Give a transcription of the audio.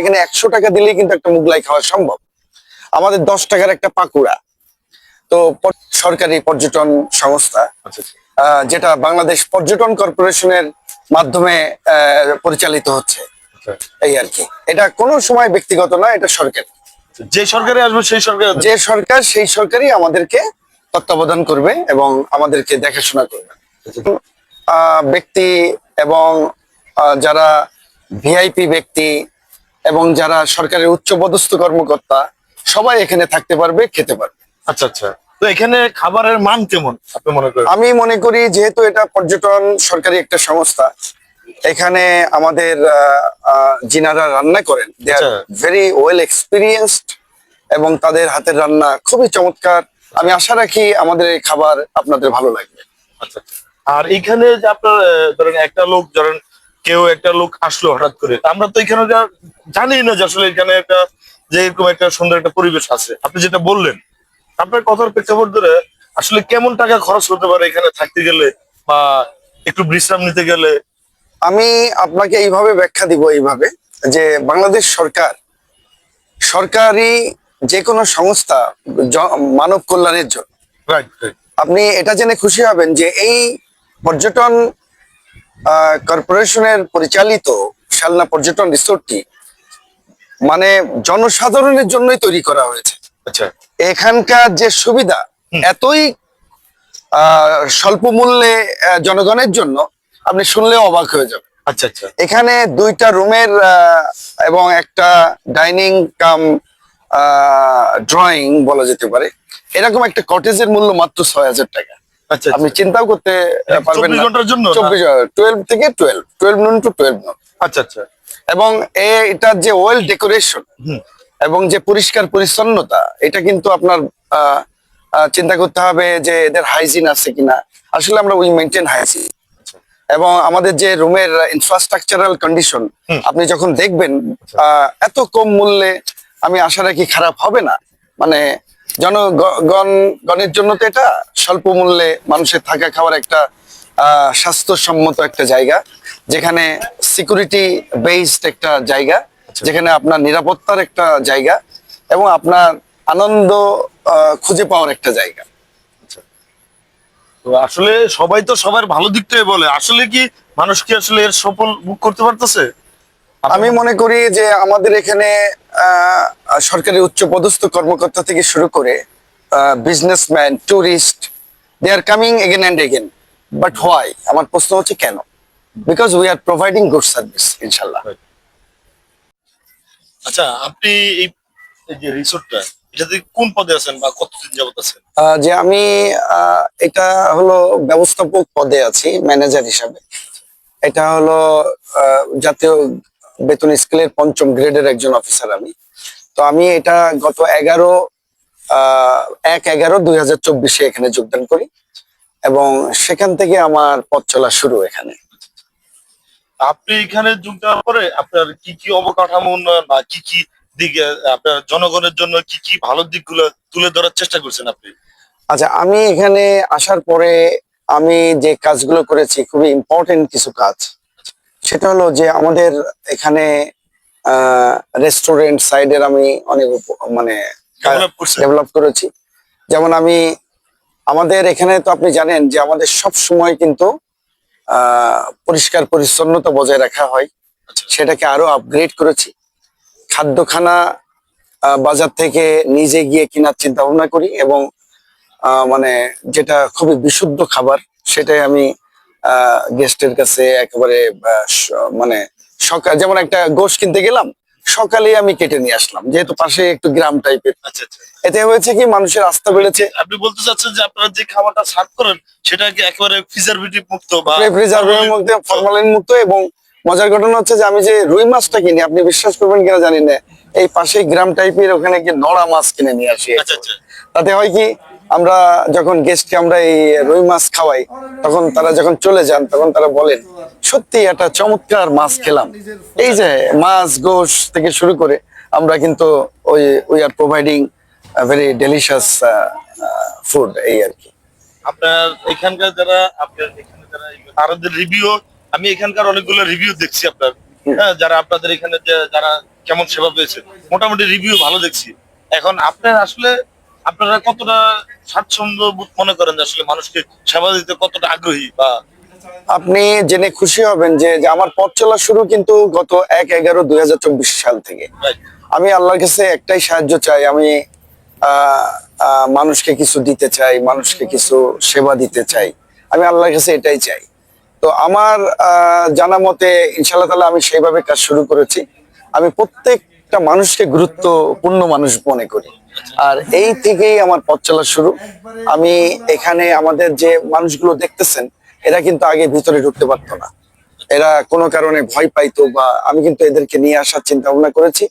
এখানে একশো টাকা দিলেই কিন্তু একটা মুগলাই খাওয়া সম্ভব। আমাদের দশ টাকার একটা পাকুড়া। তো সরকারি পর্যটন সংস্থা আচ্ছা আচ্ছা। যেটা বাংলাদেশ পর্যটন কর্পোরেশনের মাধ্যমে পরিচালিত হচ্ছে। আচ্ছা। এই আর কি। এটা কোনো সময় ব্যক্তিগত না এটা সরকার। যে সরকারে আসবে সেই সরকার যে সরকার সেই সরকারই আমাদেরকে তত্ত্বাবধান করবে এবং আমাদেরকে দেখাশোনা করবে। আহ, ব্যক্তি এবং যারা ভিআইপি ব্যক্তি এবং যারা সরকারের উচ্চপদস্থ কর্মকর্তা সবাই এখানে থাকতে পারবে খেতে পারবে। আচ্ছা আচ্ছা। তো এখানে খাবারের মান কেমন আপনি মনে করেন? আমি মনে করি যেহেতু এটা পর্যটন সরকারি একটা সংস্থা এখানে আমাদের যিনারা রান্না করেন they are. Very well experienced এবং তাদের হাতের রান্না খুবই চমৎকার। আমি আশা রাখি আমাদের এই খাবার আপনাদের ভালো লাগবে। আচ্ছা। আর এখানে যে আপনার ধরেন একটা লোক ধরেন কেউ একটা লোক আসলো হঠাৎ করে। আমরা তো এখানে জানি না যে আসলে এখানে একটা যে এরকম একটা সুন্দর একটা পরিবেশ আছে। আপনি যেটা বললেন আপনার কথার প্রেক্ষাপট ধরে আসলে কেমন টাকা খরচ হতে পারে এখানে থাকতে গেলে বা একটু বিশ্রাম নিতে গেলে? আমি আপনাকে এইভাবে ব্যাখ্যা দিব এইভাবে যে বাংলাদেশ সরকার সরকারি যে কোনো সংস্থা মানব কল্যাণের জন্য। রাইট আপনি এটা জেনে খুশি হবেন যে এই পর্যটন কর্পোরেশনের পরিচালিত শালনা পর্যটন রিসোর্টটি মানে জনসাধারণের জন্যই তৈরি করা হয়েছে। আচ্ছা। এখানকার যে সুবিধা এতই স্বল্প মূল্যে জনগণের জন্য আপনি শুনলে অবাক হয়ে যাবেন। আচ্ছা আচ্ছা। এখানে দুইটা রুমের এবং একটা ডাইনিং কাম ড্রয়িং বলা যেতে পারে। এরকম একটা কটেজের মূল্য মাত্র ছয় হাজার টাকা। আপনি চিন্তাও করতে পারবেন না। ঘণ্টার জন্য চব্বিশ টুয়েলভ থেকে twelve twelve noon to twelve noon আচ্ছা আচ্ছা। এবং এটার যে ওয়েল ডেকোরেশন এবং যে পরিষ্কার পরিচ্ছন্নতা এটা কিন্তু আপনার চিন্তা করতে হবে যে এদের হাইজিন আছে কিনা। আসলে আমরা উই মেনটেন হাইজিন এবং আমাদের যে রুমের ইনফ্রাস্ট্রাকচারাল কন্ডিশন আপনি যখন দেখবেন আহ, এত কম মূল্যে আমি আশা রাখি খারাপ হবে না। মানে জনগণ গণের জন্য তো এটা স্বল্প মূল্যে মানুষের থাকা খাওয়ার একটা স্বাস্থ্যসম্মত একটা জায়গা যেখানে সিকিউরিটি বেসড একটা জায়গা যেখানে আপনার নিরাপত্তার একটা জায়গা এবং আপনার আনন্দ খুঁজে পাওয়ার একটা জায়গা। আসলে সবাই তো সবার ভালো দিকটাই বলে আসলে কি মানুষ কি আসলে এর সফল বুক করতে পারতেছে? আমি মনে করি যে আমাদের এখানে আহ, সরকারি উচ্চ পদস্থ কর্মকর্তা থেকে শুরু করে businessman tourist they are coming again and again but why আমার প্রশ্ন হচ্ছে কেন? Because we are providing good service ইনশাল্লাহ আচ্ছা আপনি এই যে রিসোর্টটা এটাতে কোন পদে আছেন বা কতদিন যাবত আছেন? যে আমি এটা হলো ব্যবস্থাপক পদে আছি ম্যানেজার হিসাবে। এটা হলো জাতীয় বেতন স্কেলের পঞ্চম গ্রেডের একজন অফিসার আমি। তো আমি এটা গত এগারো এক এগারো দুই হাজার চব্বিশে এখানে যোগদান করি এবং সেখান থেকে আমার পথ চলা শুরু এখানে। আপনি এখানে যোগ দেওয়ার পরে আপনার কি কি অবকাঠামো উন্নয়ন বা কি কি দিকে আপনার জনগণের জন্য কি কি ভালো দিকগুলো তুলে ধরার চেষ্টা করছেন আপনি? আচ্ছা আমি এখানে আসার পরে আমি যে কাজগুলো করেছি খুবই ইম্পর্টেন্ট কিছু কাজ। সেটা হলো যে আমাদের এখানে রেস্টুরেন্ট সাইডের আমি অনেক মানে ডেভেলপ করেছি। যেমন আমি আমাদের এখানে তো আপনি জানেন যে আমাদের সব সময় কিন্তু পরিষ্কার পরিচ্ছন্নতা বজায় রাখা হয়। আচ্ছা। সেটাকে আরও আপগ্রেড করেছি। খাদ্যখানা বাজার থেকে নিজে গিয়ে কেনার চিন্তা ভাবনা করি এবং মানে যেটা খুবই বিশুদ্ধ খাবার সেটাই আমি গেস্টের কাছে একেবারে মানে সকাল যেমন একটা গোশ কিনতে গেলাম সকালে আমি কেটে নিয়ে আসলাম যেহেতু পাশে একটু গ্রাম টাইপের। আচ্ছা আচ্ছা। এতে হয়েছে কি মানুষের আস্থা বেড়েছে। আপনি বলতে চাচ্ছেন যে আপনারা যে খাবারটা সার্ভ করেন সেটা কি একেবারে প্রিজারভেটিভ মুক্ত বা রেফ্রিজারেটরের মধ্যে ফরমালিন মুক্ত এবং মজার ঘটনা হচ্ছে যে আমি যে রুই মাছটা কিনি আপনি বিশ্বাস করবেন কিনা জানি না এই পাশে গ্রাম টাইপের ওখানে গিয়ে নড়া মাছ কিনে নিয়ে আসি। আচ্ছা আচ্ছা। তাতে হয় কি আমরা যখন গেস্টকে আমরা এই রুই মাছ খাওয়াই তখন তারা যখন চলে যান তখন তারা বলেন সত্যি একটা চমৎকার মাছ খেলাম। এই যে মাছ গোশ থেকে শুরু করে আমরা কিন্তু ওই we are providing very delicious food এই আর কি। আপনার এখানকার যারা আপনার এখানে যারা তাদের রিভিউ আমি এখানকার অনেকগুলো রিভিউ দেখছি আপনার। হ্যাঁ যারা আপনাদের এখানে যারা কেমন সেবা পেয়েছে মোটামুটি রিভিউ ভালো দেখছি। এখন আপনার আসলে আপনারা কতটা স্বাচ্ছন্দ্য বোধ মনে করেন যে আসলে মানুষকে সেবা দিতে কতটা আগ্রহী বা আপনি জেনে খুশি হবেন যে আমার পথ চলা শুরু কিন্তু গত এক এগারো দুই সাল থেকে। আমি আল্লাহর কাছে একটাই সাহায্য চাই। আমি মানুষকে কিছু দিতে চাই মানুষকে কিছু সেবা দিতে চাই। আমি আল্লাহর কাছে এটাই চাই। তো আমার আহ, জানা মতে ইনশাল্লাহ তালা আমি সেইভাবে কাজ শুরু করেছি। আমি প্রত্যেকটা মানুষকে গুরুত্বপূর্ণ মানুষ মনে করি। আর এই থেকেই আমার পথ চলা শুরু। আমি এখানে আমাদের যে মানুষগুলো দেখতেছেন, এরা কিন্তু আগে ভিতরে ঢুকতে পারতো না। এরা কোনো কারণে ভয় পাইতো বা আমি কিন্তু এদেরকে নিয়ে আসার চিন্তা ভাবনা করেছি।